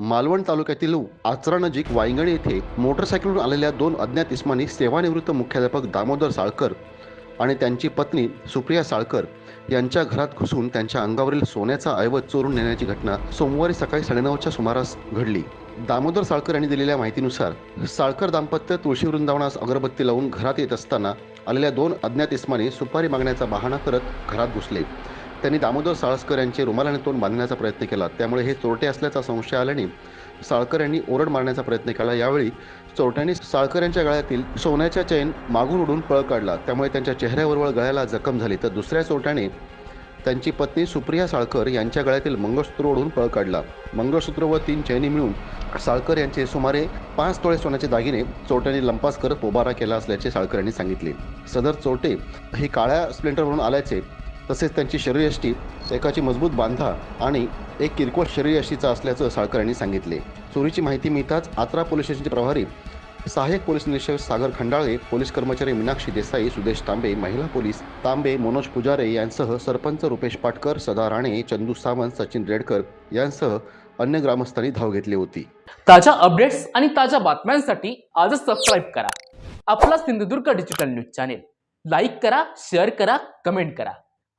मालवण तालुक्यातील आचरानजीक वायंगणी येथे मोटरसायकलवरून आलेल्या दोन अज्ञात इस्मानी सेवानिवृत्त मुख्याध्यापक दामोदर साळकर आणि त्यांची पत्नी सुप्रिया साळकर यांच्या घरात घुसून त्यांच्या अंगावरील सोन्याचा ऐवज चोरून नेण्याची घटना सोमवारी सकाळी साडेनऊच्या सुमारास घडली. दामोदर साळकर यांनी दिलेल्या माहितीनुसार साळकर दाम्पत्य तुळशी वृंदावनास अगरबत्ती लावून घरात येत असताना आलेल्या दोन अज्ञात इस्मानी सुपारी मागण्याचा बहाणा करत घरात घुसले. त्यांनी दामोदर साळसकर यांचे रुमालाने तोंड बांधण्याचा प्रयत्न केला. त्यामुळे हे चोरटे असल्याचा संशय आल्याने साळकर यांनी ओरड मारण्याचा प्रयत्न केला. यावेळी चोरट्यांनी साळकर यांच्या गळ्यातील सोन्याच्या चैन मागून उडून पळ काढला. त्यामुळे त्यांच्या चेहऱ्यावरवळ गळ्याला जखम झाली. तर दुसऱ्या चोरट्याने त्यांची पत्नी सुप्रिया साळकर यांच्या गळ्यातील मंगळसूत्र ओढून पळ काढला. मंगळसूत्र व तीन चैनी मिळून साळकर यांचे सुमारे पाच तोळे सोन्याचे दागिने चोरट्यांनी लंपास करत पोबारा केला असल्याचे साळकर यांनी सांगितले. सदर चोरटे हे काळ्या स्प्लेंडरवरून आल्याचे तसेच त्यांची शरीरयष्टी एकाची मजबूत बांधा आणि एक किरकोळ शरीरयष्टीचा असल्याचं साळकर यांनी सांगितले. चोरीची माहिती मिळताच आत्रा पोलीस स्टेशनचे प्रभारी सहाय्यक पोलीस निरीक्षक सागर खंडाळे पोलीस कर्मचारी मीनाक्षी देसाई सुदेश तांबे महिला पोलीस तांबे मनोज पुजारे यांसह सरपंच रुपेश पाटकर सदा राणे चंदू सावंत सचिन रेडकर यांसह अन्य ग्रामस्थांनी धाव घेतली होती. ताज्या अपडेट्स आणि ताज्या बातम्यांसाठी आजच सबस्क्राईब करा. आपला Sindhudurg digital news channel like करा शेअर करा कमेंट करा.